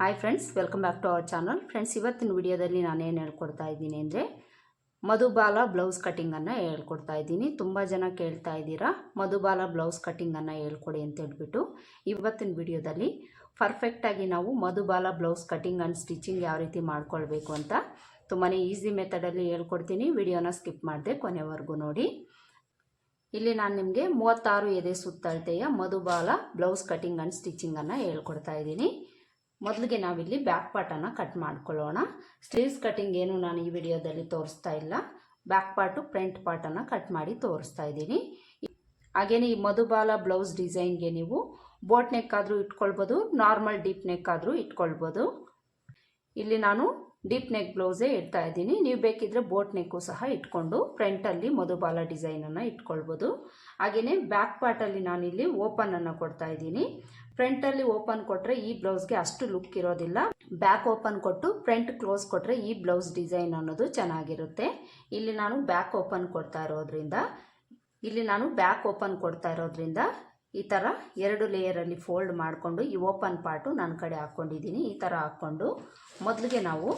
Hi friends welcome back to our channel friends ಇವತ್ತಿನ ವಿಡಿಯೋದಲ್ಲಿ ನಾನೇನು ಹೇಳ್ಕೊಡ್ತಾ ಇದ್ದೀನಿ ಅಂದರೆ ಮಧುಬಾಲ ಬ್ಲೌಸ್ ಕಟ್ಟಿಂಗನ್ನು ಹೇಳ್ಕೊಡ್ತಾ ಇದ್ದೀನಿ. ತುಂಬ ಜನ ಕೇಳ್ತಾ ಇದ್ದೀರಾ, ಮಧುಬಾಲ ಬ್ಲೌಸ್ ಕಟ್ಟಿಂಗನ್ನು ಹೇಳ್ಕೊಡಿ ಅಂತ ಹೇಳ್ಬಿಟ್ಟು ಇವತ್ತಿನ ವಿಡಿಯೋದಲ್ಲಿ ಪರ್ಫೆಕ್ಟಾಗಿ ನಾವು Madhubala blouse cutting and stitching ಯಾವ ರೀತಿ ಮಾಡ್ಕೊಳ್ಬೇಕು ಅಂತ ತುಂಬಾ ಈಸಿ ಮೆಥಡಲ್ಲಿ ಹೇಳ್ಕೊಡ್ತೀನಿ. ವಿಡಿಯೋನ ಸ್ಕಿಪ್ ಮಾಡಿದೆ ಕೊನೆವರೆಗೂ ನೋಡಿ. ಇಲ್ಲಿ ನಾನು ನಿಮಗೆ ಮೂವತ್ತಾರು ಎದೆ ಸುತ್ತಳತೆಯ ಮಧುಬಾಲ ಬ್ಲೌಸ್ ಕಟ್ಟಿಂಗ್ ಆ್ಯಂಡ್ ಸ್ಟಿಚಿಂಗನ್ನು ಹೇಳ್ಕೊಡ್ತಾ ಇದ್ದೀನಿ. ಮೊದಲಿಗೆ ನಾವಿಲ್ಲಿ ಬ್ಯಾಕ್ ಪಾರ್ಟನ್ನ ಕಟ್ ಮಾಡ್ಕೊಳ್ಳೋಣ. ಸ್ಲೀವ್ಸ್ ಕಟಿಂಗ್ ಏನು ನಾನು ಈ ವಿಡಿಯೋದಲ್ಲಿ ತೋರಿಸ್ತಾ ಇಲ್ಲ. ಬ್ಯಾಕ್ ಪಾರ್ಟು ಫ್ರಂಟ್ ಪಾರ್ಟನ್ನು ಕಟ್ ಮಾಡಿ ತೋರಿಸ್ತಾ ಇದ್ದೀನಿ. ಹಾಗೆಯೇ ಈ ಮಧುಬಾಲ ಬ್ಲೌಸ್ ಡಿಸೈನ್ಗೆ ನೀವು ಬೋಟ್ ನೆಕ್ ಆದರೂ ಇಟ್ಕೊಳ್ಬೋದು ನಾರ್ಮಲ್ ಡೀಪ್ ನೆಕ್ ಆದರೂ ಇಟ್ಕೊಳ್ಬೋದು. ಇಲ್ಲಿ ನಾನು ಡೀಪ್ ನೆಕ್ ಬ್ಲೌಸೇ ಇಡ್ತಾ ಇದ್ದೀನಿ. ನೀವು ಬೇಕಿದ್ರೆ ಬೋಟ್ ನೆಕ್ಕು ಸಹ ಇಟ್ಕೊಂಡು ಫ್ರಂಟಲ್ಲಿ ಮಧುಬಾಲ ಡಿಸೈನನ್ನು ಇಟ್ಕೊಳ್ಬೋದು. ಹಾಗೆಯೇ ಬ್ಯಾಕ್ ಪಾರ್ಟಲ್ಲಿ ನಾನಿಲ್ಲಿ ಓಪನನ್ನು ಕೊಡ್ತಾ ಇದ್ದೀನಿ. ಫ್ರಂಟಲ್ಲಿ ಓಪನ್ ಕೊಟ್ಟರೆ ಈ ಬ್ಲೌಸ್ಗೆ ಅಷ್ಟು ಲುಕ್ ಇರೋದಿಲ್ಲ. ಬ್ಯಾಕ್ ಓಪನ್ ಕೊಟ್ಟು ಫ್ರಂಟ್ ಕ್ಲೋಸ್ ಕೊಟ್ಟರೆ ಈ ಬ್ಲೌಸ್ ಡಿಸೈನ್ ಅನ್ನೋದು ಚೆನ್ನಾಗಿರುತ್ತೆ. ಇಲ್ಲಿ ನಾನು ಬ್ಯಾಕ್ ಓಪನ್ ಕೊಡ್ತಾ ಇರೋದ್ರಿಂದ, ಇಲ್ಲಿ ನಾನು ಬ್ಯಾಕ್ ಓಪನ್ ಕೊಡ್ತಾ ಇರೋದ್ರಿಂದ ಈ ಥರ ಎರಡು ಲೇಯರಲ್ಲಿ ಫೋಲ್ಡ್ ಮಾಡಿಕೊಂಡು ಈ ಓಪನ್ ಪಾರ್ಟು ನನ್ನ ಕಡೆ ಹಾಕ್ಕೊಂಡಿದ್ದೀನಿ ಈ ಥರ ಹಾಕ್ಕೊಂಡು ಮೊದಲಿಗೆ ನಾವು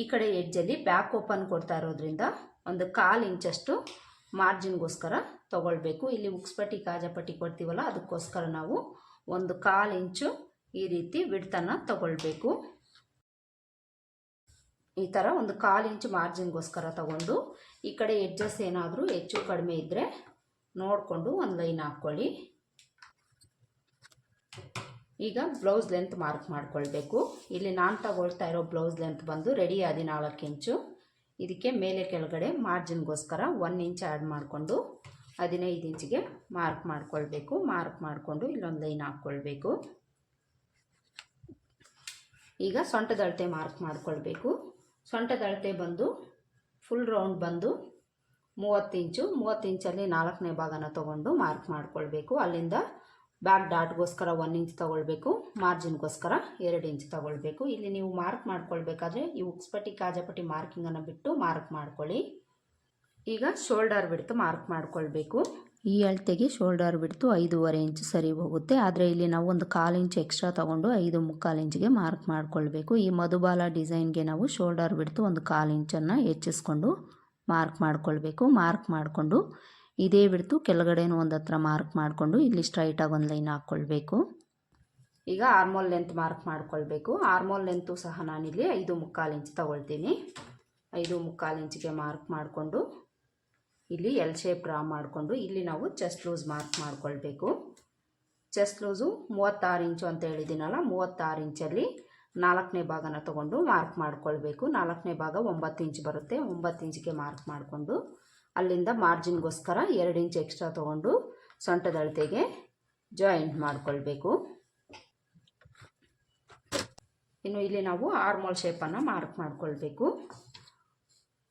ಈ ಕಡೆ ಎಡ್ಜಲ್ಲಿ ಬ್ಯಾಕ್ ಓಪನ್ ಕೊಡ್ತಾ ಇರೋದ್ರಿಂದ ಒಂದು ಕಾಲು ಇಂಚಷ್ಟು ಮಾರ್ಜಿನ್ಗೋಸ್ಕರ ತಗೊಳ್ಬೇಕು. ಇಲ್ಲಿ ಉಕ್ಸ್ಪಟ್ಟಿ ಕಾಜಪಟ್ಟಿ ಕೊಡ್ತೀವಲ್ಲ, ಅದಕ್ಕೋಸ್ಕರ ನಾವು ಒಂದು ಕಾಲು ಇಂಚು ಈ ರೀತಿ ಬಿಡ್ತನ ತಗೊಳ್ಬೇಕು. ಈ ಥರ ಒಂದು ಕಾಲು ಇಂಚು ಮಾರ್ಜಿನ್ಗೋಸ್ಕರ ತಗೊಂಡು, ಈ ಕಡೆ ಎಡ್ಜಸ್ ಏನಾದರೂ ಹೆಚ್ಚು ಕಡಿಮೆ ಇದ್ದರೆ ನೋಡಿಕೊಂಡು ಒಂದು ಲೈನ್ ಹಾಕ್ಕೊಳ್ಳಿ ಈಗ ಬ್ಲೌಸ್ ಲೆಂತ್ ಮಾರ್ಕ್ ಮಾಡ್ಕೊಳ್ಬೇಕು. ಇಲ್ಲಿ ನಾನು ತಗೊಳ್ತಾ ಇರೋ ಬ್ಲೌಸ್ ಲೆಂತ್ ಬಂದು ರೆಡಿ ಹದಿನಾಲ್ಕು ಇಂಚು. ಇದಕ್ಕೆ ಮೇಲೆ ಕೆಳಗಡೆ ಮಾರ್ಜಿನ್ಗೋಸ್ಕರ ಒನ್ ಇಂಚ್ ಆ್ಯಡ್ ಮಾಡಿಕೊಂಡು ಹದಿನೈದು ಇಂಚಿಗೆ ಮಾರ್ಕ್ ಮಾಡ್ಕೊಳ್ಬೇಕು. ಮಾರ್ಕ್ ಮಾಡಿಕೊಂಡು ಇಲ್ಲೊಂದು ಲೈನ್ ಹಾಕ್ಕೊಳ್ಬೇಕು. ಈಗ ಸೊಂಟದ ಅಳತೆ ಮಾರ್ಕ್ ಮಾಡಿಕೊಳ್ಬೇಕು. ಸೊಂಟದ ಅಳತೆ ಬಂದು ಫುಲ್ ರೌಂಡ್ ಬಂದು ಮೂವತ್ತು ಇಂಚು, ಮೂವತ್ತು ಇಂಚಲ್ಲಿ ನಾಲ್ಕನೇ ಭಾಗನ ತೊಗೊಂಡು ಮಾರ್ಕ್ ಮಾಡಿಕೊಳ್ಬೇಕು. ಅಲ್ಲಿಂದ ಬ್ಯಾಕ್ ಡಾಟ್ಗೋಸ್ಕರ ಒನ್ ಇಂಚ್ ತೊಗೊಳ್ಬೇಕು. ಮಾರ್ಜಿನ್ಗೋಸ್ಕರ ಎರಡು ಇಂಚ್ ತೊಗೊಳ್ಬೇಕು. ಇಲ್ಲಿ ನೀವು ಮಾರ್ಕ್ ಮಾಡ್ಕೊಳ್ಬೇಕಾದ್ರೆ ಈ ಉಕ್ಸ್ಪಟ್ಟಿ, ಕಾಜಪಟ್ಟಿ ಮಾರ್ಕಿಂಗನ್ನು ಬಿಟ್ಟು ಮಾರ್ಕ್ ಮಾಡ್ಕೊಳ್ಳಿ. ಈಗ ಶೋಲ್ಡರ್ ಬಿಡ್ತು ಮಾರ್ಕ್ ಮಾಡ್ಕೊಳ್ಬೇಕು. ಈ ಅಳತೆಗೆ ಶೋಲ್ಡರ್ ಬಿಡ್ತು ಐದೂವರೆ ಇಂಚ್ ಸರಿ ಹೋಗುತ್ತೆ. ಆದರೆ ಇಲ್ಲಿ ನಾವು ಒಂದು ಕಾಲು ಇಂಚ್ ಎಕ್ಸ್ಟ್ರಾ ತೊಗೊಂಡು ಐದು ಮುಕ್ಕಾಲು ಇಂಚಿಗೆ ಮಾರ್ಕ್ ಮಾಡ್ಕೊಳ್ಬೇಕು. ಈ ಮಧುಬಾಲ ಡಿಸೈನ್ಗೆ ನಾವು ಶೋಲ್ಡರ್ ಬಿಡ್ತು ಒಂದು ಕಾಲು ಇಂಚನ್ನು ಹೆಚ್ಚಿಸ್ಕೊಂಡು ಮಾರ್ಕ್ ಮಾಡ್ಕೊಳ್ಬೇಕು. ಮಾರ್ಕ್ ಮಾಡಿಕೊಂಡು ಇದೇ ಬಿಡ್ತು ಕೆಳಗಡೆನೂ ಒಂದು ಹತ್ರ ಮಾರ್ಕ್ ಮಾಡಿಕೊಂಡು ಇಲ್ಲಿ ಸ್ಟ್ರೈಟಾಗಿ ಒಂದು ಲೈನ್ ಹಾಕ್ಕೊಳ್ಬೇಕು ಈಗ ಆರ್ಮೋಲ್ ಲೆಂತ್ ಮಾರ್ಕ್ ಮಾಡ್ಕೊಳ್ಬೇಕು. ಆರ್ಮೋಲ್ ಲೆಂತು ಸಹ ನಾನಿಲ್ಲಿ ಐದು ಮುಕ್ಕಾಲು ಇಂಚ್ ತೊಗೊಳ್ತೀನಿ. ಐದು ಮುಕ್ಕಾಲು ಇಂಚಿಗೆ ಮಾರ್ಕ್ ಮಾಡಿಕೊಂಡು ಇಲ್ಲಿ ಎಲ್ ಶೇಪ್ ಡ್ರಾ ಮಾಡಿಕೊಂಡು ಇಲ್ಲಿ ನಾವು ಚೆಸ್ಟ್ ಲೂಸ್ ಮಾರ್ಕ್ ಮಾಡ್ಕೊಳ್ಬೇಕು. ಚೆಸ್ಟ್ ಲೂಸು ಮೂವತ್ತಾರು ಇಂಚು ಅಂತ ಹೇಳಿದ್ದೀನಲ್ಲ, ಮೂವತ್ತಾರು ಇಂಚಲ್ಲಿ ನಾಲ್ಕನೇ ಭಾಗನ ತಗೊಂಡು ಮಾರ್ಕ್ ಮಾಡ್ಕೊಳ್ಬೇಕು. ನಾಲ್ಕನೇ ಭಾಗ ಒಂಬತ್ತು ಇಂಚ್ ಬರುತ್ತೆ, ಒಂಬತ್ತು ಇಂಚಿಗೆ ಮಾರ್ಕ್ ಮಾಡಿಕೊಂಡು ಅಲ್ಲಿಂದ ಮಾರ್ಜಿನ್ಗೋಸ್ಕರ ಎರಡು ಇಂಚ್ ಎಕ್ಸ್ಟ್ರಾ ತೊಗೊಂಡು ಸೊಂಟದ ಅಳತೆಗೆ ಜಾಯಿಂಟ್ ಮಾಡಿಕೊಳ್ಬೇಕು. ಇನ್ನು ಇಲ್ಲಿ ನಾವು ಆರ್ಮೋಲ್ ಶೇಪನ್ನು ಮಾರ್ಕ್ ಮಾಡ್ಕೊಳ್ಬೇಕು.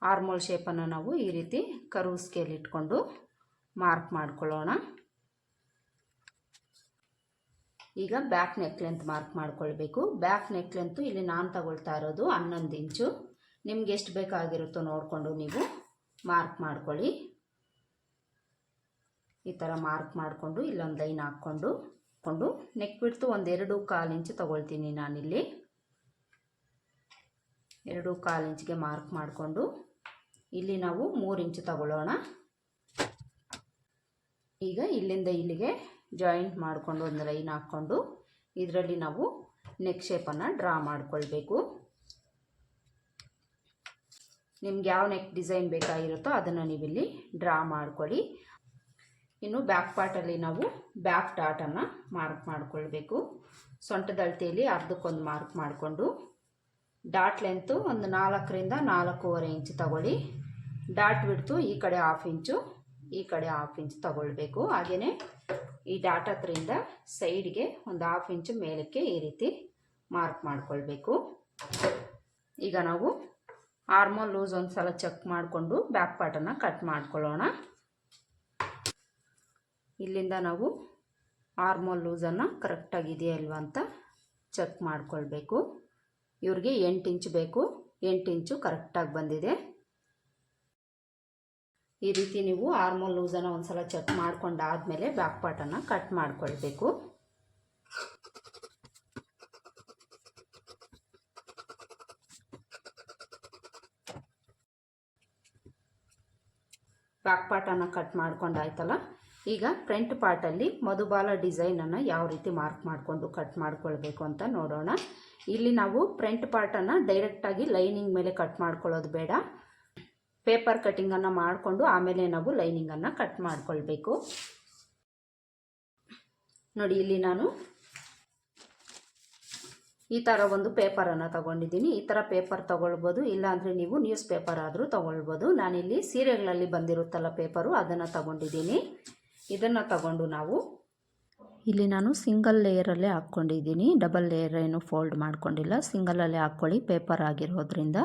ಆರ್ಮೋಲ್ ಶೇಪನ್ನು ನಾವು ಈ ರೀತಿ ಕರು ಸ್ಕೇಲ್ ಇಟ್ಕೊಂಡು ಮಾರ್ಕ್ ಮಾಡ್ಕೊಳ್ಳೋಣ. ಈಗ ಬ್ಯಾಕ್ ನೆಕ್ ಲೆಂತ್ ಮಾರ್ಕ್ ಮಾಡ್ಕೊಳ್ಬೇಕು. ಬ್ಯಾಕ್ ನೆಕ್ ಲೆಂತು ಇಲ್ಲಿ ನಾನು ತಗೊಳ್ತಾ ಇರೋದು ಹನ್ನೊಂದು ಇಂಚು ನಿಮ್ಗೆ ಎಷ್ಟು ಬೇಕಾಗಿರುತ್ತೋ ನೋಡಿಕೊಂಡು ನೀವು ಮಾರ್ಕ್ ಮಾಡ್ಕೊಳ್ಳಿ. ಈ ಥರ ಮಾರ್ಕ್ ಮಾಡಿಕೊಂಡು ಇಲ್ಲೊಂದು ಲೈನ್ ಹಾಕ್ಕೊಂಡು, ಕೊಂಡು ನೆಕ್ ಬಿಡ್ತು ಒಂದೆರಡು ಕಾಲು ಇಂಚು ತೊಗೊಳ್ತೀನಿ ನಾನಿಲ್ಲಿ. ಎರಡು ಕಾಲು ಇಂಚಿಗೆ ಮಾರ್ಕ್ ಮಾಡಿಕೊಂಡು ಇಲ್ಲಿ ನಾವು ಮೂರು ಇಂಚು ತಗೊಳ್ಳೋಣ. ಈಗ ಇಲ್ಲಿಂದ ಇಲ್ಲಿಗೆ ಜಾಯಿಂಟ್ ಮಾಡಿಕೊಂಡು ಒಂದು ಲೈನ್ ಹಾಕ್ಕೊಂಡು ಇದರಲ್ಲಿ ನಾವು ನೆಕ್ ಶೇಪನ್ನು ಡ್ರಾ ಮಾಡಿಕೊಳ್ಬೇಕು. ನಿಮ್ಗೆ ಯಾವ ನೆಕ್ ಡಿಸೈನ್ ಬೇಕಾಗಿರುತ್ತೋ ಅದನ್ನು ನೀವಿಲ್ಲಿ ಡ್ರಾ ಮಾಡ್ಕೊಳ್ಳಿ. ಇನ್ನು ಬ್ಯಾಕ್ ಪಾರ್ಟಲ್ಲಿ ನಾವು ಬ್ಯಾಕ್ ಡಾಟನ್ನು ಮಾರ್ಕ್ ಮಾಡಿಕೊಳ್ಬೇಕು. ಸೊಂಟದ ಅರ್ಧಕ್ಕೊಂದು ಮಾರ್ಕ್ ಮಾಡಿಕೊಂಡು ಡಾಟ್ ಲೆಂತು ಒಂದು ನಾಲ್ಕರಿಂದ ನಾಲ್ಕೂವರೆ ಇಂಚು ತಗೊಳ್ಳಿ. ಡಾಟ್ ಬಿಡ್ತು ಈ ಕಡೆ ಹಾಫ್ ಇಂಚು ಈ ಕಡೆ ಹಾಫ್ ಇಂಚು ತಗೊಳ್ಬೇಕು. ಹಾಗೆಯೇ ಈ ಡಾಟ್ ಹತ್ರಿಂದ ಸೈಡ್ಗೆ ಒಂದು ಹಾಫ್ ಇಂಚು ಮೇಲಕ್ಕೆ ಈ ರೀತಿ ಮಾರ್ಕ್ ಮಾಡ್ಕೊಳ್ಬೇಕು. ಈಗ ನಾವು ಆರ್ಮೋಲ್ ಲೂಸ್ ಒಂದು ಸಲ ಚೆಕ್ ಮಾಡಿಕೊಂಡು ಬ್ಯಾಕ್ ಪಾರ್ಟನ್ನು ಕಟ್ ಮಾಡ್ಕೊಳ್ಳೋಣ. ಇಲ್ಲಿಂದ ನಾವು ಆರ್ಮೋಲ್ ಲೂಸನ್ನು ಕರೆಕ್ಟಾಗಿದೆಯಲ್ವ ಅಂತ ಚೆಕ್ ಮಾಡ್ಕೊಳ್ಬೇಕು. ಇವ್ರಿಗೆ ಎಂಟು ಇಂಚು ಬೇಕು. ಎಂಟು ಇಂಚು ಕರೆಕ್ಟಾಗಿ ಬಂದಿದೆ. ಈ ರೀತಿ ನೀವು ಆರ್ಮೋಲ್ ಲೂಸನ್ನು ಒಂದು ಸಲ ಚೆಕ್ ಮಾಡ್ಕೊಂಡಾದಮೇಲೆ ಬ್ಯಾಕ್ ಪಾರ್ಟನ್ನು ಕಟ್ ಮಾಡ್ಕೊಳ್ಬೇಕು. ಬ್ಯಾಕ್ ಪಾರ್ಟನ್ನು ಕಟ್ ಮಾಡ್ಕೊಂಡಾಯ್ತಲ್ಲ ಈಗ ಫ್ರಂಟ್ ಪಾರ್ಟಲ್ಲಿ ಮಧುಬಾಲ ಡಿಸೈನನ್ನು ಯಾವ ರೀತಿ ಮಾರ್ಕ್ ಮಾಡಿಕೊಂಡು ಕಟ್ ಮಾಡ್ಕೊಳ್ಬೇಕು ಅಂತ ನೋಡೋಣ. ಇಲ್ಲಿ ನಾವು ಫ್ರಂಟ್ ಪಾರ್ಟನ್ನು ಡೈರೆಕ್ಟಾಗಿ ಲೈನಿಂಗ್ ಮೇಲೆ ಕಟ್ ಮಾಡ್ಕೊಳ್ಳೋದು ಬೇಡ. ಪೇಪರ್ ಕಟ್ಟಿಂಗನ್ನು ಮಾಡಿಕೊಂಡು ಆಮೇಲೆ ನಾವು ಲೈನಿಂಗನ್ನು ಕಟ್ ಮಾಡಿಕೊಳ್ಬೇಕು. ನೋಡಿ, ಇಲ್ಲಿ ನಾನು ಈ ಥರ ಒಂದು ಪೇಪರನ್ನು ತಗೊಂಡಿದ್ದೀನಿ. ಈ ಥರ ಪೇಪರ್ ತೊಗೊಳ್ಬೋದು, ಇಲ್ಲಾಂದರೆ ನೀವು ನ್ಯೂಸ್ ಪೇಪರ್ ಆದರೂ ತೊಗೊಳ್ಬೋದು. ನಾನಿಲ್ಲಿ ಸೀರೆಗಳಲ್ಲಿ ಬಂದಿರುತ್ತಲ್ಲ ಪೇಪರು ಅದನ್ನು ತಗೊಂಡಿದ್ದೀನಿ. ಇದನ್ನು ತಗೊಂಡು ನಾವು ಇಲ್ಲಿ ನಾನು ಸಿಂಗಲ್ ಲೇಯರಲ್ಲೇ ಹಾಕ್ಕೊಂಡಿದ್ದೀನಿ. ಡಬಲ್ ಲೇಯರ್ ಏನು ಫೋಲ್ಡ್ ಮಾಡ್ಕೊಂಡಿಲ್ಲ. ಸಿಂಗಲಲ್ಲೇ ಹಾಕ್ಕೊಳ್ಳಿ. ಪೇಪರ್ ಆಗಿರೋದ್ರಿಂದ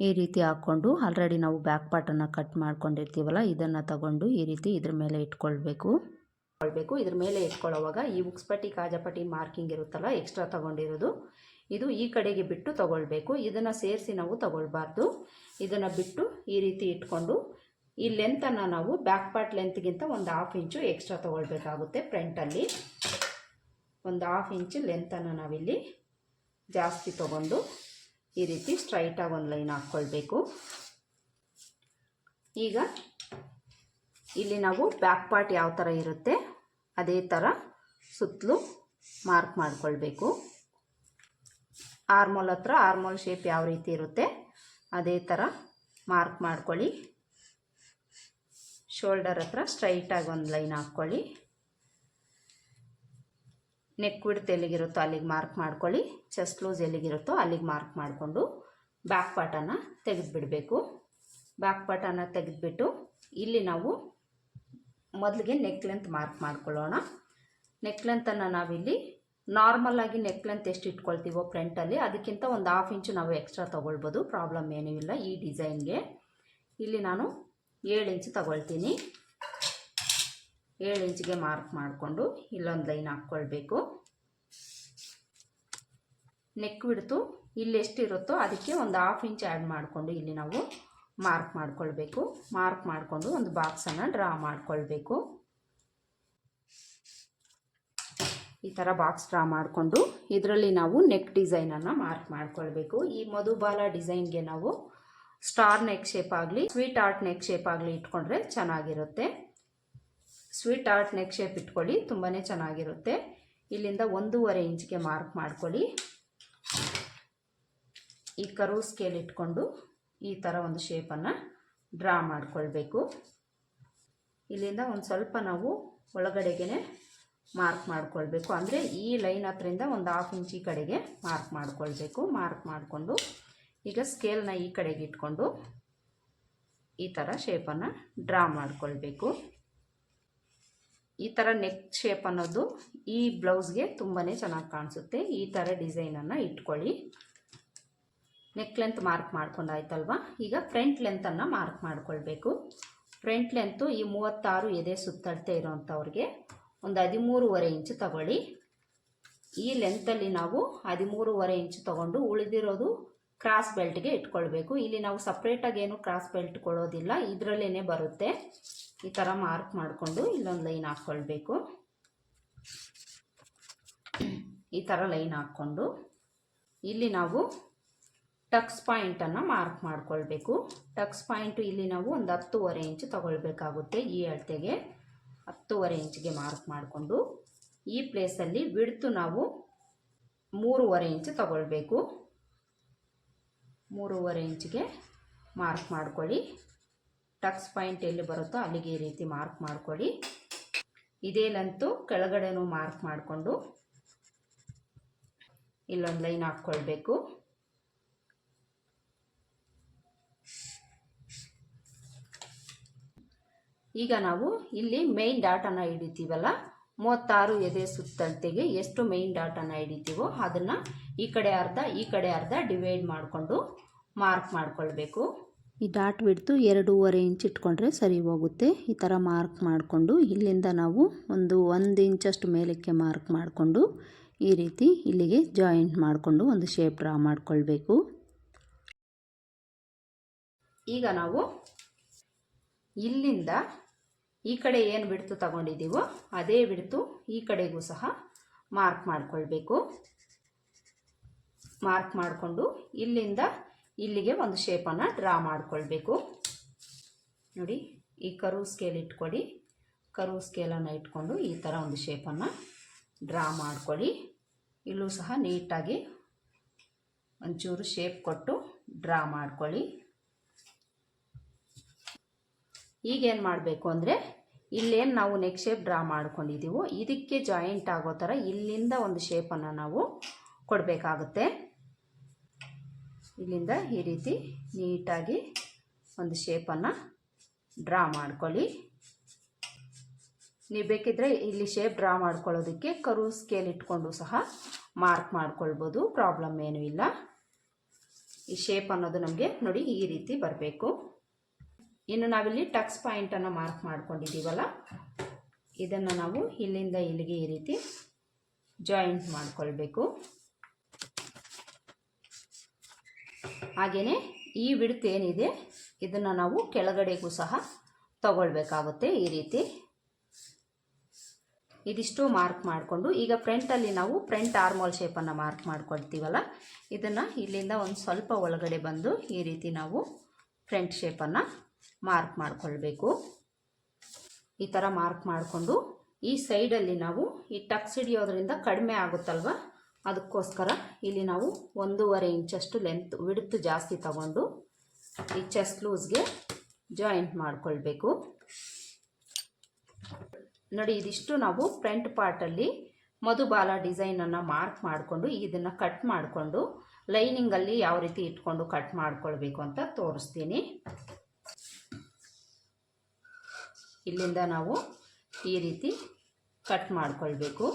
ಈ ರೀತಿ ಹಾಕ್ಕೊಂಡು ಆಲ್ರೆಡಿ ನಾವು ಬ್ಯಾಕ್ ಪಾರ್ಟನ್ನು ಕಟ್ ಮಾಡ್ಕೊಂಡಿರ್ತೀವಲ್ಲ, ಇದನ್ನು ತಗೊಂಡು ಈ ರೀತಿ ಇದ್ರ ಮೇಲೆ ಇಟ್ಕೊಳ್ಬೇಕು. ಇಟ್ಕೊಳ್ಬೇಕು. ಇದ್ರ ಮೇಲೆ ಇಟ್ಕೊಳ್ಳೋವಾಗ ಈ ಉಕ್ಸ್ಪಟ್ಟಿ ಕಾಜಪಟ್ಟಿ ಮಾರ್ಕಿಂಗ್ ಇರುತ್ತಲ್ಲ ಎಕ್ಸ್ಟ್ರಾ ತಗೊಂಡಿರೋದು. ಇದು ಈ ಕಡೆಗೆ ಬಿಟ್ಟು ತಗೊಳ್ಬೇಕು. ಇದನ್ನು ಸೇರಿಸಿ ನಾವು ತಗೊಳ್ಬಾರ್ದು. ಇದನ್ನು ಬಿಟ್ಟು ಈ ರೀತಿ ಇಟ್ಕೊಂಡು ಈ ಲೆಂತನ್ನು ನಾವು ಬ್ಯಾಕ್ ಪಾರ್ಟ್ ಲೆಂತ್ಗಿಂತ ಒಂದು ಹಾಫ್ ಇಂಚು ಎಕ್ಸ್ಟ್ರಾ ತೊಗೊಳ್ಬೇಕಾಗುತ್ತೆ ಫ್ರಂಟಲ್ಲಿ ಒಂದು ಹಾಫ್ ಇಂಚು ಲೆಂತನ್ನು ನಾವಿಲ್ಲಿ ಜಾಸ್ತಿ ತೊಗೊಂಡು ಈ ರೀತಿ ಸ್ಟ್ರೈಟಾಗಿ ಒಂದು ಲೈನ್ ಹಾಕ್ಕೊಳ್ಬೇಕು. ಈಗ ಇಲ್ಲಿ ನಾವು ಬ್ಯಾಕ್ ಪಾರ್ಟ್ ಯಾವ ಥರ ಇರುತ್ತೆ ಅದೇ ಥರ ಸುತ್ತಲೂ ಮಾರ್ಕ್ ಮಾಡಿಕೊಳ್ಬೇಕು. ಆರ್ಮೋಲ್ ಹತ್ರ ಆರ್ಮೋಲ್ ಶೇಪ್ ಯಾವ ರೀತಿ ಇರುತ್ತೆ ಅದೇ ಥರ ಮಾರ್ಕ್ ಮಾಡ್ಕೊಳ್ಳಿ. ಶೋಲ್ಡರ್ ಹತ್ರ ಸ್ಟ್ರೈಟಾಗಿ ಒಂದು ಲೈನ್ ಹಾಕ್ಕೊಳ್ಳಿ. ನೆಕ್ ಬಿಡ್ತು ಎಲ್ಲಿಗಿರುತ್ತೋ ಅಲ್ಲಿಗೆ ಮಾರ್ಕ್ ಮಾಡ್ಕೊಳ್ಳಿ. ಚೆಸ್ಟ್ ಲೂಸ್ ಎಲ್ಲಿಗಿರುತ್ತೋ ಅಲ್ಲಿಗೆ ಮಾರ್ಕ್ ಮಾಡಿಕೊಂಡು ಬ್ಯಾಕ್ ಪಾಟನ್ನು ತೆಗೆದುಬಿಡಬೇಕು. ಬ್ಯಾಕ್ ಪಾಟನ್ನು ತೆಗೆದುಬಿಟ್ಟು ಇಲ್ಲಿ ನಾವು ಮೊದಲಿಗೆ ನೆಕ್ ಲೆಂತ್ ಮಾರ್ಕ್ ಮಾಡ್ಕೊಳ್ಳೋಣ. ನೆಕ್ ಲೆಂತನ್ನು ನಾವಿಲ್ಲಿ ನಾರ್ಮಲಾಗಿ ನೆಕ್ ಲೆಂತ್ ಎಷ್ಟು ಇಟ್ಕೊಳ್ತೀವೋ ಫ್ರಂಟಲ್ಲಿ ಅದಕ್ಕಿಂತ ಒಂದು ಹಾಫ್ ಇಂಚು ನಾವು ಎಕ್ಸ್ಟ್ರಾ ತೊಗೊಳ್ಬೋದು. ಪ್ರಾಬ್ಲಮ್ ಏನೂ ಇಲ್ಲ ಈ ಡಿಸೈನ್ಗೆ ಇಲ್ಲಿ ನಾನು ಏಳು ಇಂಚು ತಗೊಳ್ತೀನಿ. ಏಳು ಇಂಚಿಗೆ ಮಾರ್ಕ್ ಮಾಡಿಕೊಂಡು ಇಲ್ಲೊಂದು ಲೈನ್ ಹಾಕ್ಕೊಳ್ಬೇಕು. ನೆಕ್ ಬಿಡ್ತು. ಇಲ್ಲಿ ಎಷ್ಟಿರುತ್ತೋ ಅದಕ್ಕೆ ಒಂದು ಹಾಫ್ ಇಂಚ್ ಆ್ಯಡ್ ಮಾಡಿಕೊಂಡು ಇಲ್ಲಿ ನಾವು ಮಾರ್ಕ್ ಮಾಡ್ಕೊಳ್ಬೇಕು. ಮಾರ್ಕ್ ಮಾಡಿಕೊಂಡು ಒಂದು ಬಾಕ್ಸನ್ನು ಡ್ರಾ ಮಾಡಿಕೊಳ್ಬೇಕು. ಈ ಥರ ಬಾಕ್ಸ್ ಡ್ರಾ ಮಾಡಿಕೊಂಡು ಇದರಲ್ಲಿ ನಾವು ನೆಕ್ ಡಿಸೈನನ್ನು ಮಾರ್ಕ್ ಮಾಡಿಕೊಳ್ಬೇಕು. ಈ ಮಧುಬಾಲ ಡಿಸೈನ್ಗೆ ನಾವು ಸ್ಟಾರ್ ನೆಕ್ ಶೇಪ್ ಆಗಲಿ, ಸ್ವೀಟ್ ಆರ್ಟ್ ನೆಕ್ ಶೇಪ್ ಆಗಲಿ ಇಟ್ಕೊಂಡ್ರೆ ಚೆನ್ನಾಗಿರುತ್ತೆ. ಸ್ವೀಟ್ ಆರ್ಟ್ ನೆಕ್ ಶೇಪ್ ಇಟ್ಕೊಳ್ಳಿ ತುಂಬಾ ಚೆನ್ನಾಗಿರುತ್ತೆ. ಇಲ್ಲಿಂದ ಒಂದೂವರೆ ಇಂಚ್ಗೆ ಮಾರ್ಕ್ ಮಾಡ್ಕೊಳ್ಳಿ. ಈ ಕರು ಸ್ಕೇಲ್ ಇಟ್ಕೊಂಡು ಈ ಥರ ಒಂದು ಶೇಪನ್ನು ಡ್ರಾ ಮಾಡ್ಕೊಳ್ಬೇಕು. ಇಲ್ಲಿಂದ ಒಂದು ಸ್ವಲ್ಪ ನಾವು ಒಳಗಡೆಗೆ ಮಾರ್ಕ್ ಮಾಡ್ಕೊಳ್ಬೇಕು. ಅಂದರೆ ಈ ಲೈನ್ ಹತ್ರದಿಂದ ಒಂದು ಹಾಫ್ ಇಂಚಿ ಕಡೆಗೆ ಮಾರ್ಕ್ ಮಾಡ್ಕೊಳ್ಬೇಕು. ಮಾರ್ಕ್ ಮಾಡಿಕೊಂಡು ಈಗ ಸ್ಕೇಲ್ನ ಈ ಕಡೆಗೆ ಇಟ್ಕೊಂಡು ಈ ಥರ ಶೇಪನ್ನು ಡ್ರಾ ಮಾಡಿಕೊಳ್ಬೇಕು. ಈ ಥರ ನೆಕ್ ಶೇಪ್ ಅನ್ನೋದು ಈ ಬ್ಲೌಸ್ಗೆ ತುಂಬಾ ಚೆನ್ನಾಗಿ ಕಾಣಿಸುತ್ತೆ. ಈ ಥರ ಡಿಸೈನನ್ನು ಇಟ್ಕೊಳ್ಳಿ. ನೆಕ್ ಲೆಂತ್ ಮಾರ್ಕ್ ಮಾಡ್ಕೊಂಡಾಯ್ತಲ್ವ ಈಗ ಫ್ರಂಟ್ ಲೆಂತನ್ನು ಮಾರ್ಕ್ ಮಾಡ್ಕೊಳ್ಬೇಕು. ಫ್ರಂಟ್ ಲೆಂತು ಈ ಮೂವತ್ತಾರು ಎದೆ ಸುತ್ತಳತೆ ಇರೋವಂಥವ್ರಿಗೆ ಒಂದು ಹದಿಮೂರುವರೆ ಇಂಚು ತಗೊಳ್ಳಿ. ಈ ಲೆಂತಲ್ಲಿ ನಾವು ಹದಿಮೂರುವರೆ ಇಂಚು ತಗೊಂಡು ಉಳಿದಿರೋದು ಕ್ರಾಸ್ ಬೆಲ್ಟ್ಗೆ ಇಟ್ಕೊಳ್ಬೇಕು. ಇಲ್ಲಿ ನಾವು ಸಪ್ರೇಟಾಗಿ ಏನು ಕ್ರಾಸ್ ಬೆಲ್ಟ್ ಕೊಡೋದಿಲ್ಲ. ಇದರಲ್ಲೇ ಬರುತ್ತೆ. ಈ ಥರ ಮಾರ್ಕ್ ಮಾಡಿಕೊಂಡು ಇಲ್ಲೊಂದು ಲೈನ್ ಹಾಕ್ಕೊಳ್ಬೇಕು ಈ ಥರ ಲೈನ್ ಹಾಕ್ಕೊಂಡು ಇಲ್ಲಿ ನಾವು ಟಕ್ಸ್ ಪಾಯಿಂಟನ್ನು ಮಾರ್ಕ್ ಮಾಡ್ಕೊಳ್ಬೇಕು. ಟಕ್ಸ್ ಪಾಯಿಂಟು ಇಲ್ಲಿ ನಾವು ಒಂದು ಹತ್ತೂವರೆ ಇಂಚು ತಗೊಳ್ಬೇಕಾಗುತ್ತೆ ಈ ಅಳತೆಗೆ. ಹತ್ತೂವರೆ ಇಂಚಿಗೆ ಮಾರ್ಕ್ ಮಾಡಿಕೊಂಡು ಈ ಪ್ಲೇಸಲ್ಲಿ ಬಿಡ್ತು ನಾವು ಮೂರುವರೆ ಇಂಚು ತಗೊಳ್ಬೇಕು. ಮೂರುವರೆ ಇಂಚಿಗೆ ಮಾರ್ಕ್ ಮಾಡ್ಕೊಳ್ಳಿ. ಟಕ್ಸ್ ಪಾಯಿಂಟ್ ಎಲ್ಲಿ ಬರುತ್ತೋ ಅಲ್ಲಿಗೆ ಈ ರೀತಿ ಮಾರ್ಕ್ ಮಾಡ್ಕೊಳ್ಳಿ. ಇದೇಲಂತೂ ಕೆಳಗಡೆನೂ ಮಾರ್ಕ್ ಮಾಡಿಕೊಂಡು ಇಲ್ಲೊಂದು ಲೈನ್ ಹಾಕ್ಕೊಳ್ಬೇಕು. ಈಗ ನಾವು ಇಲ್ಲಿ ಮೇಯ್ನ್ ಡಾಟನ್ನು ಹಿಡಿತೀವಲ್ಲ? ಮೂವತ್ತಾರು ಎದೆ ಸುತ್ತಳತೆಗೆ ಎಷ್ಟು ಮೇಯ್ನ್ ಡಾಟನ್ನು ಹಿಡಿತೀವೋ ಅದನ್ನು ಈ ಕಡೆ ಅರ್ಧ ಈ ಕಡೆ ಅರ್ಧ ಡಿವೈಡ್ ಮಾಡಿಕೊಂಡು ಮಾರ್ಕ್ ಮಾಡಿಕೊಳ್ಬೇಕು. ಈ ಡಾಟ್ ಬಿಡ್ತು ಎರಡೂವರೆ ಇಂಚ್ ಇಟ್ಕೊಂಡ್ರೆ ಸರಿ ಹೋಗುತ್ತೆ. ಈ ಥರ ಮಾರ್ಕ್ ಮಾಡಿಕೊಂಡು ಇಲ್ಲಿಂದ ನಾವು ಒಂದು ಒಂದು ಇಂಚಷ್ಟು ಮೇಲಕ್ಕೆ ಮಾರ್ಕ್ ಮಾಡಿಕೊಂಡು ಈ ರೀತಿ ಇಲ್ಲಿಗೆ ಜಾಯಿಂಟ್ ಮಾಡಿಕೊಂಡು ಒಂದು ಶೇಪ್ ಡ್ರಾ ಮಾಡಿಕೊಳ್ಬೇಕು. ಈಗ ನಾವು ಇಲ್ಲಿಂದ ಈ ಕಡೆ ಏನು ಬಿಡ್ತು ತಗೊಂಡಿದ್ದೀವೋ ಅದೇ ಬಿಡ್ತು. ಈ ಕಡೆಗೂ ಸಹ ಮಾರ್ಕ್ ಮಾಡಿಕೊಳ್ಬೇಕು. ಮಾರ್ಕ್ ಮಾಡಿಕೊಂಡು ಇಲ್ಲಿಂದ ಇಲ್ಲಿಗೆ ಒಂದು ಶೇಪನ್ನು ಡ್ರಾ ಮಾಡಿಕೊಳ್ಬೇಕು. ನೋಡಿ, ಈ ಕರು ಸ್ಕೇಲ್ ಇಟ್ಕೊಳ್ಳಿ. ಕರು ಸ್ಕೇಲನ್ನು ಇಟ್ಕೊಂಡು ಈ ಥರ ಒಂದು ಶೇಪನ್ನು ಡ್ರಾ ಮಾಡ್ಕೊಳ್ಳಿ. ಇಲ್ಲೂ ಸಹ ನೀಟಾಗಿ ಒಂಚೂರು ಶೇಪ್ ಕೊಟ್ಟು ಡ್ರಾ ಮಾಡ್ಕೊಳ್ಳಿ. ಈಗೇನು ಮಾಡಬೇಕು ಅಂದರೆ ಇಲ್ಲೇನು ನಾವು ನೆಕ್ ಶೇಪ್ ಡ್ರಾ ಮಾಡ್ಕೊಂಡಿದ್ದೀವೋ ಇದಕ್ಕೆ ಜಾಯಿಂಟ್ ಆಗೋ ಥರ ಇಲ್ಲಿಂದ ಒಂದು ಶೇಪನ್ನು ನಾವು ಕೊಡಬೇಕಾಗುತ್ತೆ. ಇಲ್ಲಿಂದ ಈ ರೀತಿ ನೀಟಾಗಿ ಒಂದು ಶೇಪನ್ನು ಡ್ರಾ ಮಾಡ್ಕೊಳ್ಳಿ. ನೀವು ಬೇಕಿದ್ದರೆ ಇಲ್ಲಿ ಶೇಪ್ ಡ್ರಾ ಮಾಡ್ಕೊಳ್ಳೋದಕ್ಕೆ ಕರು ಸ್ಕೇಲ್ ಇಟ್ಕೊಂಡು ಸಹ ಮಾರ್ಕ್ ಮಾಡ್ಕೊಳ್ಬೋದು ಪ್ರಾಬ್ಲಮ್ ಏನೂ ಇಲ್ಲ. ಈ ಶೇಪ್ ಅನ್ನೋದು ನಮಗೆ ನೋಡಿ ಈ ರೀತಿ ಬರಬೇಕು. ಇನ್ನು ನಾವಿಲ್ಲಿ ಟಕ್ಸ್ ಪಾಯಿಂಟನ್ನು ಮಾರ್ಕ್ ಮಾಡ್ಕೊಂಡಿದ್ದೀವಲ್ಲ? ಇದನ್ನು ನಾವು ಇಲ್ಲಿಂದ ಇಲ್ಲಿಗೆ ಈ ರೀತಿ ಜಾಯಿಂಟ್ ಮಾಡಿಕೊಳ್ಬೇಕು. ಹಾಗೆಯೇ ಈ ವಿಡ್ತ್ ಏನಿದೆ, ಇದನ್ನು ನಾವು ಕೆಳಗಡೆಗೂ ಸಹ ತಗೊಳ್ಬೇಕಾಗುತ್ತೆ ಈ ರೀತಿ. ಇದಿಷ್ಟು ಮಾರ್ಕ್ ಮಾಡಿಕೊಂಡು, ಈಗ ಫ್ರಂಟಲ್ಲಿ ನಾವು ಫ್ರಂಟ್ ಆರ್ಮೋಲ್ ಶೇಪನ್ನು ಮಾರ್ಕ್ ಮಾಡ್ಕೊಳ್ತೀವಲ್ಲ? ಇದನ್ನು ಇಲ್ಲಿಂದ ಒಂದು ಸ್ವಲ್ಪ ಒಳಗಡೆ ಬಂದು ಈ ರೀತಿ ನಾವು ಫ್ರಂಟ್ ಶೇಪನ್ನು ಮಾರ್ಕ್ ಮಾಡಿಕೊಳ್ಬೇಕು. ಈ ಥರ ಮಾರ್ಕ್ ಮಾಡಿಕೊಂಡು ಈ ಸೈಡಲ್ಲಿ ನಾವು ಈ ಟಕ್ಸ್ ಹಿಡಿಯೋದ್ರಿಂದ ಕಡಿಮೆ ಆಗುತ್ತಲ್ವ? ಅದಕ್ಕೋಸ್ಕರ ಇಲ್ಲಿ ನಾವು ಒಂದೂವರೆ ಇಂಚಷ್ಟು ಲೆಂತ್ ವಿಡ್ತ್ ಜಾಸ್ತಿ ತಗೊಂಡು ಈ ಚೆಸ್ಟ್ ಲೂಸ್ಗೆ ಜಾಯಿಂಟ್ ಮಾಡಿಕೊಳ್ಬೇಕು. ನೋಡಿ, ಇದಿಷ್ಟು ನಾವು ಫ್ರಂಟ್ ಪಾರ್ಟಲ್ಲಿ ಮಧುಬಾಲ ಡಿಸೈನನ್ನು ಮಾರ್ಕ್ ಮಾಡಿಕೊಂಡು ಇದನ್ನು ಕಟ್ ಮಾಡಿಕೊಂಡು ಲೈನಿಂಗಲ್ಲಿ ಯಾವ ರೀತಿ ಇಟ್ಕೊಂಡು ಕಟ್ ಮಾಡ್ಕೊಳ್ಬೇಕು ಅಂತ ತೋರಿಸ್ತೀನಿ. ಇಲ್ಲಿಂದ ನಾವು ಈ ರೀತಿ ಕಟ್ ಮಾಡಿಕೊಳ್ಬೇಕು.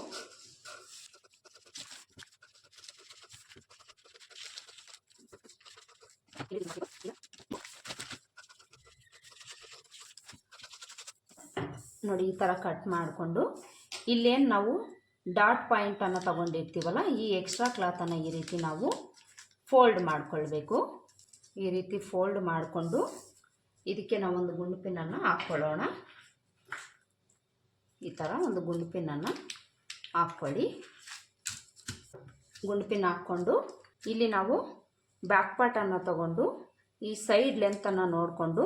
ನೋಡಿ, ಈ ಥರ ಕಟ್ ಮಾಡಿಕೊಂಡು ಇಲ್ಲೇನು ನಾವು ಡಾಟ್ ಪಾಯಿಂಟನ್ನು ತಗೊಂಡಿರ್ತೀವಲ್ಲ, ಈ ಎಕ್ಸ್ಟ್ರಾ ಕ್ಲಾತನ್ನು ಈ ರೀತಿ ನಾವು ಫೋಲ್ಡ್ ಮಾಡಿಕೊಳ್ಬೇಕು. ಈ ರೀತಿ ಫೋಲ್ಡ್ ಮಾಡಿಕೊಂಡು ಇದಕ್ಕೆ ನಾವೊಂದು ಗುಂಡು ಪಿನ್ನನ್ನು ಹಾಕ್ಕೊಳ್ಳೋಣ. ಈ ಥರ ಒಂದು ಗುಂಡು ಪಿನ್ನನ್ನು ಹಾಕ್ಕೊಳ್ಳಿ. ಗುಂಡು ಪಿನ್ ಹಾಕ್ಕೊಂಡು ಇಲ್ಲಿ ನಾವು ಬ್ಯಾಕ್ ಪಾರ್ಟನ್ನು ತಗೊಂಡು ಈ ಸೈಡ್ ಲೆಂತನ್ನು ನೋಡಿಕೊಂಡು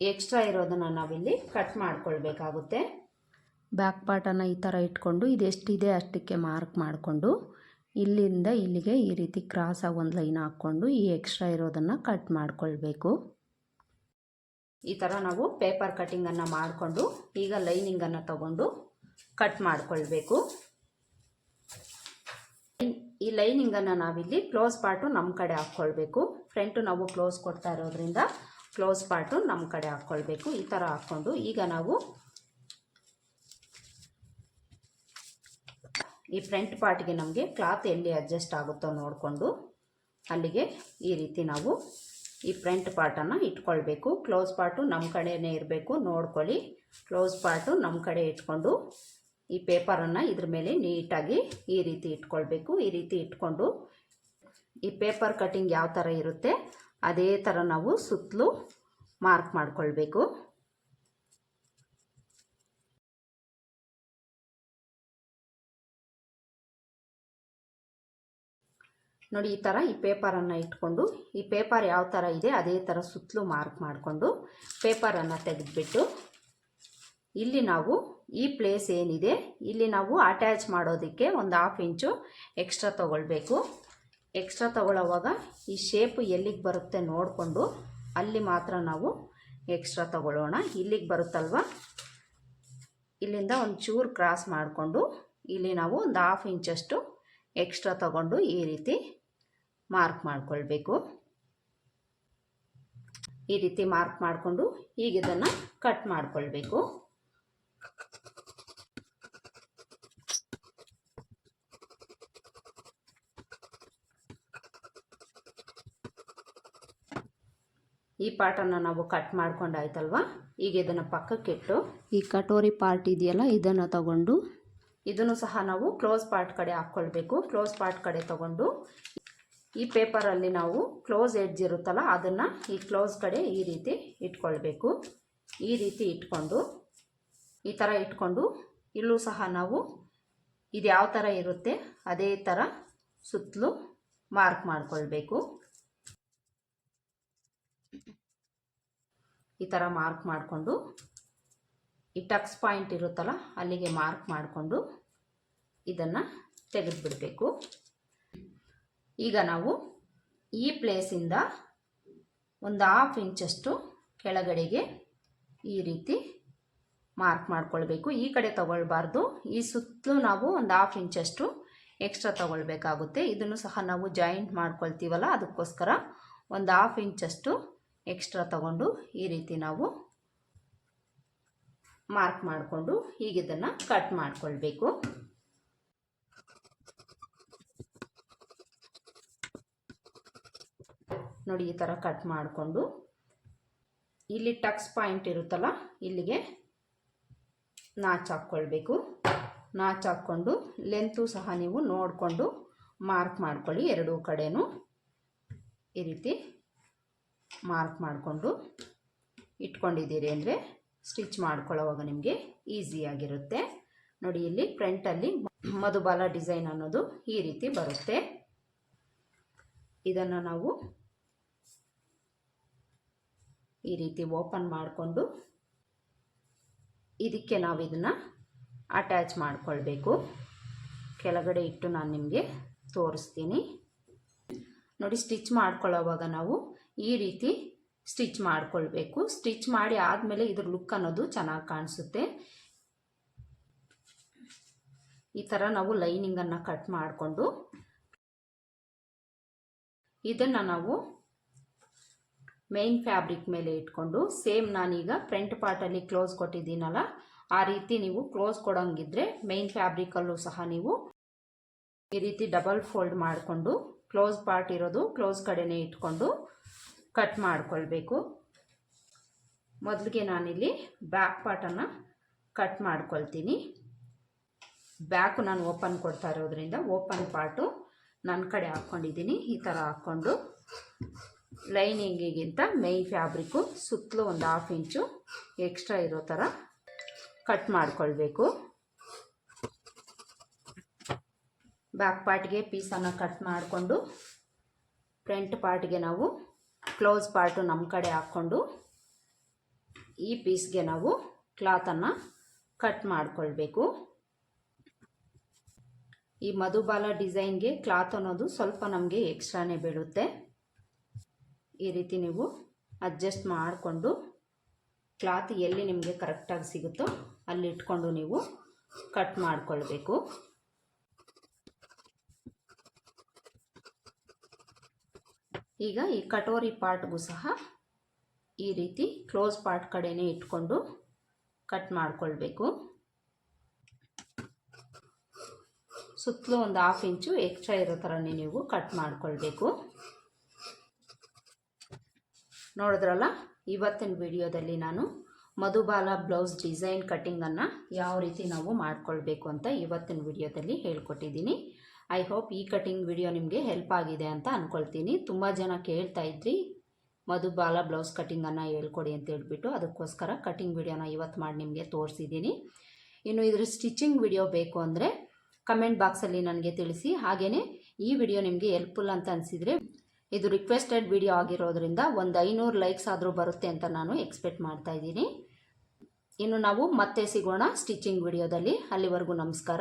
ಎಕ್ಸ್ಟ್ರಾ ಇರೋದನ್ನು ನಾವಿಲ್ಲಿ ಕಟ್ ಮಾಡ್ಕೊಳ್ಬೇಕಾಗುತ್ತೆ. ಬ್ಯಾಕ್ ಪಾರ್ಟನ್ನು ಈ ಥರ ಇಟ್ಕೊಂಡು ಇದೆಷ್ಟಿದೆ ಅಷ್ಟಕ್ಕೆ ಮಾರ್ಕ್ ಮಾಡಿಕೊಂಡು ಇಲ್ಲಿಂದ ಇಲ್ಲಿಗೆ ಈ ರೀತಿ ಕ್ರಾಸಾಗಿ ಒಂದು ಲೈನ್ ಹಾಕ್ಕೊಂಡು ಈ ಎಕ್ಸ್ಟ್ರಾ ಇರೋದನ್ನು ಕಟ್ ಮಾಡ್ಕೊಳ್ಬೇಕು. ಈ ಥರ ನಾವು ಪೇಪರ್ ಕಟ್ಟಿಂಗನ್ನು ಮಾಡಿಕೊಂಡು ಈಗ ಲೈನಿಂಗನ್ನು ತಗೊಂಡು ಕಟ್ ಮಾಡಿಕೊಳ್ಬೇಕು. ಈ ಲೈನಿಂಗನ್ನು ನಾವಿಲ್ಲಿ ಕ್ಲೋಸ್ ಪಾರ್ಟು ನಮ್ಮ ಕಡೆ ಹಾಕ್ಕೊಳ್ಬೇಕು. ಫ್ರಂಟು ನಾವು ಕ್ಲೋಸ್ ಕೊಡ್ತಾ ಇರೋದ್ರಿಂದ ಕ್ಲೋಸ್ ಪಾರ್ಟು ನಮ್ಮ ಕಡೆ ಹಾಕ್ಕೊಳ್ಬೇಕು. ಈ ಥರ ಹಾಕ್ಕೊಂಡು ಈಗ ನಾವು ಈ ಫ್ರಂಟ್ ಪಾರ್ಟ್ಗೆ ನಮಗೆ ಕ್ಲಾತ್ ಎಲ್ಲಿ ಅಡ್ಜಸ್ಟ್ ಆಗುತ್ತೋ ನೋಡಿಕೊಂಡು ಅಲ್ಲಿಗೆ ಈ ರೀತಿ ನಾವು ಈ ಫ್ರಂಟ್ ಪಾರ್ಟನ್ನು ಇಟ್ಕೊಳ್ಬೇಕು. ಕ್ಲೋಸ್ ಪಾರ್ಟು ನಮ್ಮ ಕಡೆಯೇ ಇರಬೇಕು. ನೋಡ್ಕೊಳ್ಳಿ. ಕ್ಲೋಸ್ ಪಾರ್ಟು ನಮ್ಮ ಕಡೆ ಇಟ್ಕೊಂಡು ಈ ಪೇಪರನ್ನು ಇದ್ರ ಮೇಲೆ ನೀಟಾಗಿ ಈ ರೀತಿ ಇಟ್ಕೊಳ್ಬೇಕು. ಈ ರೀತಿ ಇಟ್ಕೊಂಡು ಈ ಪೇಪರ್ ಕಟ್ಟಿಂಗ್ ಯಾವ ಥರ ಇರುತ್ತೆ, ಅದೇ ಥರ ನಾವು ಸುತ್ತಲೂ ಮಾರ್ಕ್ ಮಾಡಿಕೊಳ್ಬೇಕು. ನೋಡಿ, ಈ ಥರ ಈ ಪೇಪರನ್ನು ಇಟ್ಕೊಂಡು, ಈ ಪೇಪರ್ ಯಾವ ಥರ ಇದೆ, ಅದೇ ಥರ ಸುತ್ತಲೂ ಮಾರ್ಕ್ ಮಾಡಿಕೊಂಡು ಪೇಪರನ್ನು ತೆಗೆದುಬಿಟ್ಟು, ಇಲ್ಲಿ ನಾವು ಈ ಪ್ಲೇಸ್ ಏನಿದೆ, ಇಲ್ಲಿ ನಾವು ಅಟ್ಯಾಚ್ ಮಾಡೋದಕ್ಕೆ ಒಂದು ಹಾಫ್ ಇಂಚು ಎಕ್ಸ್ಟ್ರಾ ತೊಗೊಳ್ಬೇಕು. ಎಕ್ಸ್ಟ್ರಾ ತೊಗೊಳ್ಳೋವಾಗ ಈ ಶೇಪ್ ಎಲ್ಲಿಗೆ ಬರುತ್ತೆ ನೋಡಿಕೊಂಡು, ಅಲ್ಲಿ ಮಾತ್ರ ನಾವು ಎಕ್ಸ್ಟ್ರಾ ತೊಗೊಳ್ಳೋಣ. ಇಲ್ಲಿಗೆ ಬರುತ್ತಲ್ವ? ಇಲ್ಲಿಂದ ಒಂದು ಚೂರು ಕ್ರಾಸ್ ಮಾಡಿಕೊಂಡು, ಇಲ್ಲಿ ನಾವು ಒಂದು ಹಾಫ್ ಇಂಚಷ್ಟು ಎಕ್ಸ್ಟ್ರಾ ತಗೊಂಡು ಈ ರೀತಿ ಮಾರ್ಕ್ ಮಾಡಿಕೊಳ್ಬೇಕು. ಈ ರೀತಿ ಮಾರ್ಕ್ ಮಾಡಿಕೊಂಡು ಈಗ ಇದನ್ನು ಕಟ್ ಮಾಡಿಕೊಳ್ಬೇಕು. ಈ ಪಾರ್ಟನ್ನು ನಾವು ಕಟ್ ಮಾಡ್ಕೊಂಡಾಯ್ತಲ್ವ ಈಗ ಇದನ್ನು ಪಕ್ಕಕ್ಕಿಟ್ಟು ಈ ಕಟೋರಿ ಪಾರ್ಟ್ ಇದೆಯಲ್ಲ ಇದನ್ನು ತಗೊಂಡು ಇದನ್ನು ಸಹ ನಾವು ಕ್ಲೋಸ್ ಪಾರ್ಟ್ ಕಡೆ ಹಾಕ್ಕೊಳ್ಬೇಕು. ಕ್ಲೋಸ್ ಪಾರ್ಟ್ ಕಡೆ ತಗೊಂಡು ಈ ಪೇಪರಲ್ಲಿ ನಾವು ಕ್ಲೋಸ್ ಎಡ್ಜ್ ಇರುತ್ತಲ್ಲ, ಅದನ್ನು ಈ ಕ್ಲೋಸ್ ಕಡೆ ಈ ರೀತಿ ಇಟ್ಕೊಳ್ಬೇಕು. ಈ ರೀತಿ ಇಟ್ಕೊಂಡು, ಈ ಥರ ಇಟ್ಕೊಂಡು, ಇಲ್ಲೂ ಸಹ ನಾವು ಇದು ಯಾವ ಥರ ಇರುತ್ತೆ, ಅದೇ ಥರ ಸುತ್ತಲೂ ಮಾರ್ಕ್ ಮಾಡಿಕೊಳ್ಬೇಕು. ಈ ಥರ ಮಾರ್ಕ್ ಮಾಡಿಕೊಂಡು, ಈ ಟಕ್ಸ್ ಪಾಯಿಂಟ್ ಇರುತ್ತಲ್ಲ, ಅಲ್ಲಿಗೆ ಮಾರ್ಕ್ ಮಾಡಿಕೊಂಡು ಇದನ್ನು ತೆಗೆದುಬಿಡಬೇಕು. ಈಗ ನಾವು ಈ ಪ್ಲೇಸಿಂದ ಒಂದು ಹಾಫ್ ಇಂಚಷ್ಟು ಕೆಳಗಡೆಗೆ ಈ ರೀತಿ ಮಾರ್ಕ್ ಮಾಡ್ಕೊಳ್ಬೇಕು. ಈ ಕಡೆ ತಗೊಳ್ಬಾರ್ದು. ಈ ಸುತ್ತಲೂ ನಾವು ಒಂದು ಹಾಫ್ ಇಂಚಷ್ಟು ಎಕ್ಸ್ಟ್ರಾ ತಗೊಳ್ಬೇಕಾಗುತ್ತೆ. ಇದನ್ನು ಸಹ ನಾವು ಜಾಯಿಂಟ್ ಮಾಡ್ಕೊಳ್ತೀವಲ್ಲ, ಅದಕ್ಕೋಸ್ಕರ ಒಂದು ಹಾಫ್ ಇಂಚಷ್ಟು ಎಕ್ಸ್ಟ್ರಾ ತಗೊಂಡು ಈ ರೀತಿ ನಾವು ಮಾರ್ಕ್ ಮಾಡಿಕೊಂಡು ಹೀಗೆ ಇದನ್ನು ಕಟ್ ಮಾಡ್ಕೊಳ್ಬೇಕು. ನೋಡಿ ಈ ಥರ ಕಟ್ ಮಾಡಿಕೊಂಡು ಇಲ್ಲಿ ಟಕ್ಸ್ ಪಾಯಿಂಟ್ ಇರುತ್ತಲ್ಲ, ಇಲ್ಲಿಗೆ ನಾಚ್ ಹಾಕ್ಕೊಳ್ಬೇಕು. ನಾಚ್ ಹಾಕ್ಕೊಂಡು ಲೆಂತು ಸಹ ನೀವು ನೋಡಿಕೊಂಡು ಮಾರ್ಕ್ ಮಾಡ್ಕೊಳ್ಳಿ ಎರಡೂ ಕಡೆಯೂ ಈ ರೀತಿ ಮಾರ್ಕ್ ಮಾಡಿಕೊಂಡು ಇಟ್ಕೊಂಡಿದ್ದೀರಿ ಅಂದರೆ ಸ್ಟಿಚ್ ಮಾಡ್ಕೊಳ್ಳೋವಾಗ ನಿಮಗೆ ಈಸಿಯಾಗಿರುತ್ತೆ ನೋಡಿ ಇಲ್ಲಿ ಫ್ರಂಟಲ್ಲಿ ಮಧುಬಾಲ ಡಿಸೈನ್ ಅನ್ನೋದು ಈ ರೀತಿ ಬರುತ್ತೆ. ಇದನ್ನು ನಾವು ಈ ರೀತಿ ಓಪನ್ ಮಾಡಿಕೊಂಡು ಇದಕ್ಕೆ ನಾವು ಇದನ್ನು ಅಟ್ಯಾಚ್ ಮಾಡಿಕೊಳ್ಬೇಕು. ಕೆಳಗಡೆ ಇಟ್ಟು ನಾನು ನಿಮಗೆ ತೋರಿಸ್ತೀನಿ. ನೋಡಿ, ಸ್ಟಿಚ್ ಮಾಡ್ಕೊಳ್ಳೋವಾಗ ನಾವು ಈ ರೀತಿ ಸ್ಟಿಚ್ ಮಾಡಿಕೊಳ್ಬೇಕು. ಸ್ಟಿಚ್ ಮಾಡಿ ಆದಮೇಲೆ ಇದ್ರ ಲುಕ್ ಅನ್ನೋದು ಚೆನ್ನಾಗಿ ಕಾಣಿಸುತ್ತೆ. ಈ ಥರ ನಾವು ಲೈನಿಂಗನ್ನು ಕಟ್ ಮಾಡಿಕೊಂಡು ಇದನ್ನು ನಾವು ಮೇನ್ ಫ್ಯಾಬ್ರಿಕ್ ಮೇಲೆ ಇಟ್ಕೊಂಡು ಸೇಮ್ ನಾನೀಗ ಫ್ರಂಟ್ ಪಾರ್ಟಲ್ಲಿ ಕ್ಲೋಸ್ ಕೊಟ್ಟಿದ್ದೀನಲ್ಲ, ಆ ರೀತಿ ನೀವು ಕ್ಲೋಸ್ ಕೊಡೋಂಗಿದ್ರೆ ಮೇನ್ ಫ್ಯಾಬ್ರಿಕಲ್ಲೂ ಸಹ ನೀವು ಈ ರೀತಿ ಡಬಲ್ ಫೋಲ್ಡ್ ಮಾಡಿಕೊಂಡು ಕ್ಲೋಸ್ ಪಾರ್ಟ್ ಇರೋದು ಕ್ಲೋಸ್ ಕಡೆನೇ ಇಟ್ಕೊಂಡು ಕಟ್ ಮಾಡಿಕೊಳ್ಬೇಕು. ಮೊದಲಿಗೆ ನಾನಿಲ್ಲಿ ಬ್ಯಾಕ್ ಪಾರ್ಟನ್ನು ಕಟ್ ಮಾಡ್ಕೊಳ್ತೀನಿ. ಬ್ಯಾಕು ನಾನು ಓಪನ್ ಕೊಡ್ತಾ ಇರೋದ್ರಿಂದ ಓಪನ್ ಪಾರ್ಟು ನನ್ನ ಕಡೆ ಹಾಕ್ಕೊಂಡಿದ್ದೀನಿ, ಈ ಥರ ಹಾಕ್ಕೊಂಡು ಲೈನಿಂಗಿಗಿಂತ ಮೈನ್ ಫ್ಯಾಬ್ರಿಕ್ಕು ಸುತ್ತಲೂ ಒಂದು ಹಾಫ್ ಇಂಚು ಎಕ್ಸ್ಟ್ರಾ ಇರೋ ಥರ ಕಟ್ ಮಾಡಿಕೊಳ್ಬೇಕು. ಬ್ಯಾಕ್ ಪಾರ್ಟ್ಗೆ ಪೀಸನ್ನು ಕಟ್ ಮಾಡಿಕೊಂಡು ಫ್ರಂಟ್ ಪಾರ್ಟ್ಗೆ ನಾವು ಕ್ಲೋಸ್ ಪಾರ್ಟು ನಮ್ಮ ಕಡೆ ಹಾಕ್ಕೊಂಡು ಈ ಪೀಸ್ಗೆ ನಾವು ಕ್ಲಾತನ್ನು ಕಟ್ ಮಾಡಿಕೊಳ್ಬೇಕು. ಈ ಮಧುಬಾಲ ಡಿಸೈನ್ಗೆ ಕ್ಲಾತ್ ಅನ್ನೋದು ಸ್ವಲ್ಪ ನಮಗೆ ಎಕ್ಸ್ಟ್ರಾನೇ ಬೀಳುತ್ತೆ. ಈ ರೀತಿ ನೀವು ಅಡ್ಜಸ್ಟ್ ಮಾಡಿಕೊಂಡು ಕ್ಲಾತ್ ಎಲ್ಲಿ ನಿಮಗೆ ಕರೆಕ್ಟಾಗಿ ಸಿಗುತ್ತೋ ಅಲ್ಲಿ ಇಟ್ಕೊಂಡು ನೀವು ಕಟ್ ಮಾಡಿಕೊಳ್ಬೇಕು. ಈಗ ಈ ಕಟೋರಿ ಪಾರ್ಟ್ಗೂ ಸಹ ಈ ರೀತಿ ಕ್ಲೋಸ್ ಪಾರ್ಟ್ ಕಡೆನೇ ಇಟ್ಕೊಂಡು ಕಟ್ ಮಾಡಿಕೊಳ್ಬೇಕು. ಸುತ್ತಲೂ ಒಂದು ಹಾಫ್ ಇಂಚು ಎಕ್ಸ್ಟ್ರಾ ಇರೋ ಥರನೇ ನೀವು ಕಟ್ ಮಾಡಿಕೊಳ್ಬೇಕು. ನೋಡಿದ್ರಲ್ಲ? ಇವತ್ತಿನ ವಿಡಿಯೋದಲ್ಲಿ ನಾನು ಮಧುಬಾಲ ಬ್ಲೌಸ್ ಡಿಸೈನ್ ಕಟ್ಟಿಂಗನ್ನು ಯಾವ ರೀತಿ ನಾವು ಮಾಡ್ಕೊಳ್ಬೇಕು ಅಂತ ಇವತ್ತಿನ ವಿಡಿಯೋದಲ್ಲಿ ಹೇಳ್ಕೊಟ್ಟಿದ್ದೀನಿ. ಐ ಹೋಪ್ ಈ ಕಟಿಂಗ್ ವಿಡಿಯೋ ನಿಮಗೆ ಹೆಲ್ಪ್ ಆಗಿದೆ ಅಂತ ಅಂದ್ಕೊಳ್ತೀನಿ ತುಂಬ ಜನ ಕೇಳ್ತಾ ಇದ್ರಿ, ಮಧುಬಾಲ ಬ್ಲೌಸ್ ಕಟ್ಟಿಂಗನ್ನು ಹೇಳ್ಕೊಡಿ ಅಂತ ಹೇಳ್ಬಿಟ್ಟು ಅದಕ್ಕೋಸ್ಕರ ಕಟಿಂಗ್ ವಿಡಿಯೋನ ಇವತ್ತು ಮಾಡಿ ನಿಮಗೆ ತೋರಿಸಿದ್ದೀನಿ. ಇನ್ನು ಇದ್ರ ಸ್ಟಿಚಿಂಗ್ ವಿಡಿಯೋ ಬೇಕು ಅಂದರೆ ಕಮೆಂಟ್ ಬಾಕ್ಸಲ್ಲಿ ನನಗೆ ತಿಳಿಸಿ. ಹಾಗೆಯೇ ಈ ವಿಡಿಯೋ ನಿಮಗೆ ಹೆಲ್ಪ್ಫುಲ್ ಅಂತ ಅನಿಸಿದರೆ ಇದು ರಿಕ್ವೆಸ್ಟೆಡ್ ವಿಡಿಯೋ ಆಗಿರೋದ್ರಿಂದ ಒಂದು ಐನೂರು ಲೈಕ್ಸ್ ಆದರೂ ಬರುತ್ತೆ ಅಂತ ನಾನು ಎಕ್ಸ್ಪೆಕ್ಟ್ ಮಾಡ್ತಾ ಇದ್ದೀನಿ. ಇನ್ನು ನಾವು ಮತ್ತೆ ಸಿಗೋಣ ಸ್ಟಿಚಿಂಗ್ ವಿಡಿಯೋದಲ್ಲಿ ಅಲ್ಲಿವರೆಗೂ ನಮಸ್ಕಾರ.